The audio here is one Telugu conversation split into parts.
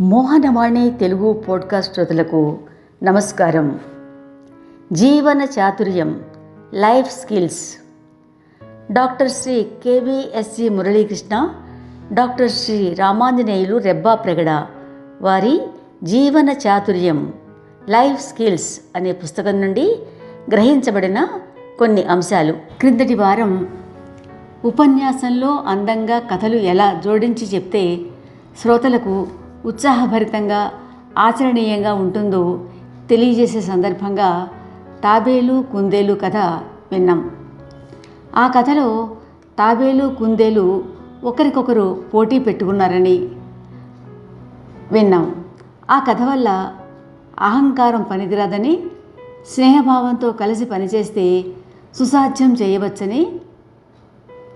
మోహనవాణి తెలుగు పోడ్కాస్ట్ శ్రోతలకు నమస్కారం. జీవన చాతుర్యం life skills. Doctor Shri K V S C Muralikrishna doctor Shri Ramanjaneyulu Rebbapragada వారి జీవన చాతుర్యం లైఫ్ స్కిల్స్ అనే పుస్తకం నుండి గ్రహించబడిన కొన్ని అంశాలు. క్రిందటి వారం ఉపన్యాసంలో అందంగా కథలు ఎలా జోడించి చెప్తే శ్రోతలకు ఉత్సాహభరితంగా ఆచరణీయంగా ఉంటుందో తెలియజేసే సందర్భంగా తాబేలు కుందేలు కథ విన్నాం. ఆ కథలో తాబేలు కుందేలు ఒకరికొకరు పోటీ పెట్టుకున్నారని విన్నాం. ఆ కథ వల్ల అహంకారం పనికిరాదని స్నేహభావంతో కలిసి పనిచేస్తే సుసాధ్యం చేయవచ్చని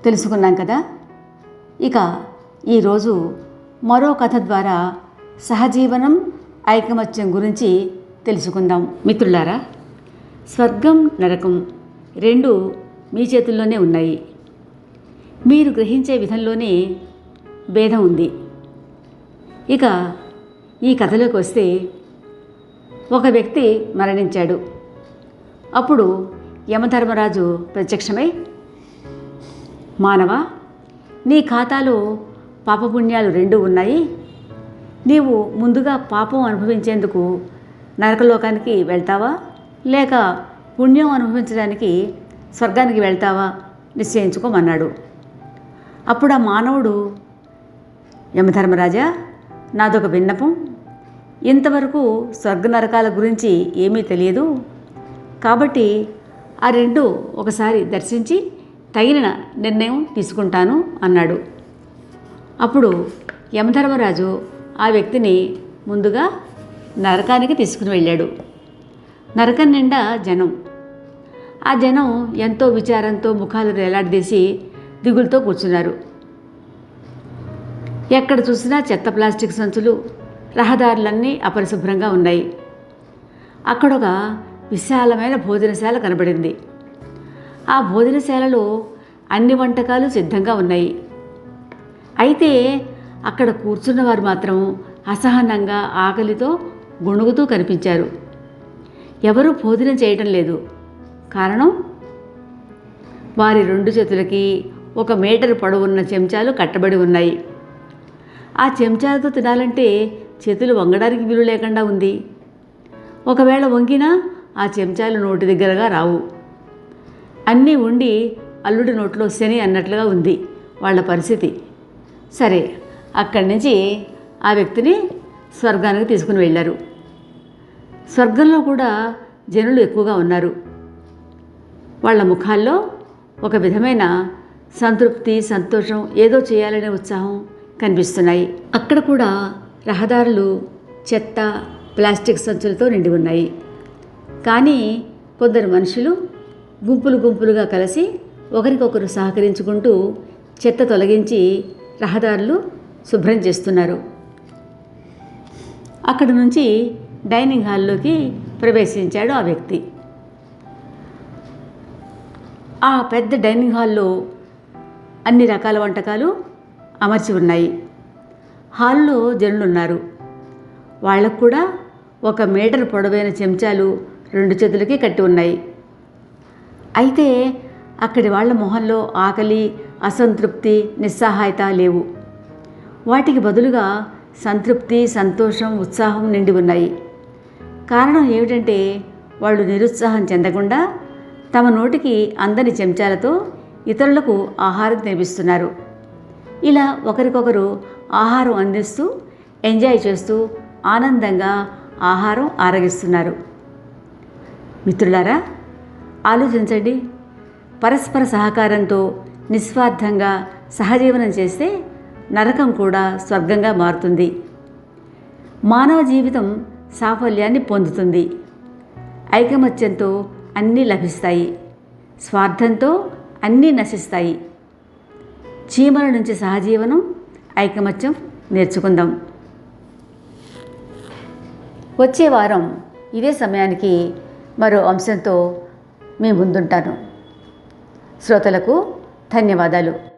తెలుసుకున్నాం కదా. ఇక ఈరోజు మరో కథ ద్వారా సహజీవనం ఐకమత్యం గురించి తెలుసుకుందాం. మిత్రులారా స్వర్గం నరకం రెండు మీ చేతుల్లోనే ఉన్నాయి. మీరు గ్రహించే విధంలోనే భేదం ఉంది. ఇక ఈ కథలోకి వస్తే ఒక వ్యక్తి మరణించాడు. అప్పుడు యమధర్మరాజు ప్రత్యక్షమై మానవ నీ ఖాతాలో పాపపుణ్యాలు రెండు ఉన్నాయి. నీవు ముందుగా పాపం అనుభవించేందుకు నరకలోకానికి వెళ్తావా? లేక పుణ్యం అనుభవించడానికి స్వర్గానికి వెళ్తావా? నిశ్చయించుకోమన్నాడు. అప్పుడు ఆ మానవుడు యమధర్మరాజా నాదొక విన్నపం. ఇంతవరకు స్వర్గ నరకాల గురించి ఏమీ తెలియదు. కాబట్టి ఆ రెండు ఒకసారి దర్శించి తగిన నిర్ణయం తీసుకుంటాను అన్నాడు. అప్పుడు యమధర్మరాజు ఆ వ్యక్తిని ముందుగా నరకానికి తీసుకుని వెళ్ళాడు. నరకం నిండా జనం. ఆ జనం ఎంతో విచారంతో ముఖాలు వేలాడదీసి దిగులుతో కూర్చున్నారు. ఎక్కడ చూసినా చెత్త ప్లాస్టిక్ సంచులు రహదారులన్నీ అపరిశుభ్రంగా ఉన్నాయి. అక్కడ ఒక విశాలమైన భోజనశాల కనబడింది. ఆ భోజనశాలలో అన్ని వంటకాలు సిద్ధంగా ఉన్నాయి. అయితే అక్కడ కూర్చున్న వారు మాత్రం అసహనంగా ఆకలితో గొణుగుతూ కనిపించారు. ఎవరూ భోజనం చేయటం లేదు. కారణం? వారి రెండు చేతులకి ఒక మీటర్ పొడవున్న చెంచాలు కట్టబడి ఉన్నాయి. ఆ చెంచాలతో తినాలంటే చేతులు వంగడానికి వీలు లేకుండా ఉంది. ఒకవేళ వంగినా ఆ చెంచాలు నోటి దగ్గరగా రావు. అన్నీ ఉండి అల్లుడి నోట్లో శని అన్నట్లుగా ఉంది. వాళ్ళ పరిస్థితి. సరే. అక్కడి నుంచి ఆ వ్యక్తిని స్వర్గానికి తీసుకుని వెళ్ళారు. స్వర్గంలో కూడా జనులు ఎక్కువగా ఉన్నారు. వాళ్ళ ముఖాల్లో ఒక విధమైన సంతృప్తి సంతోషం ఏదో చేయాలనే ఉత్సాహం కనిపిస్తున్నాయి. అక్కడ కూడా రహదారులు చెత్త ప్లాస్టిక్ సంచులతో నిండి ఉన్నాయి. కానీ కొందరు మనుషులు గుంపులు గుంపులుగా కలిసి ఒకరికొకరు సహకరించుకుంటూ చెత్త తొలగించి రహదారులు శుభ్రం చేస్తున్నారు. అక్కడి నుంచి డైనింగ్ హాల్లోకి ప్రవేశించాడు ఆ వ్యక్తి. ఆ పెద్ద డైనింగ్ హాల్లో అన్ని రకాల వంటకాలు అమర్చి ఉన్నాయి. హాల్లో జనులు ఉన్నారు వాళ్ళకు కూడా ఒక మీటర్ పొడవైన చెంచాలు రెండు చేతులకి కట్టి ఉన్నాయి. అయితే అక్కడి వాళ్ళ మొహంలో ఆకలి అసంతృప్తి నిస్సహాయత లేవు. వాటికి బదులుగా సంతృప్తి సంతోషం ఉత్సాహం నిండి ఉన్నాయి. కారణం ఏమిటంటే వాళ్ళు నిరుత్సాహం చెందకుండా తమ నోటికి అందని చెంచాలతో ఇతరులకు ఆహారం తినిపిస్తున్నారు. ఇలా ఒకరికొకరు ఆహారం అందిస్తూ ఎంజాయ్ చేస్తూ ఆనందంగా ఆహారం ఆరగిస్తున్నారు. మిత్రులారా ఆలోచించండి. పరస్పర సహకారంతో నిస్వార్థంగా సహజీవనం చేస్తే నరకం కూడా స్వర్గంగా మారుతుంది. మానవ జీవితం సాఫల్యాన్ని పొందుతుంది. ఐకమత్యంతో అన్నీ లభిస్తాయి. స్వార్థంతో అన్నీ నశిస్తాయి. చీమల నుంచి సహజీవనం ఐకమత్యం నేర్చుకుందాం. వచ్చే వారం ఇదే సమయానికి మరో అంశంతో మీ ముందుంటాను. శ్రోతలకు ధన్యవాదాలు.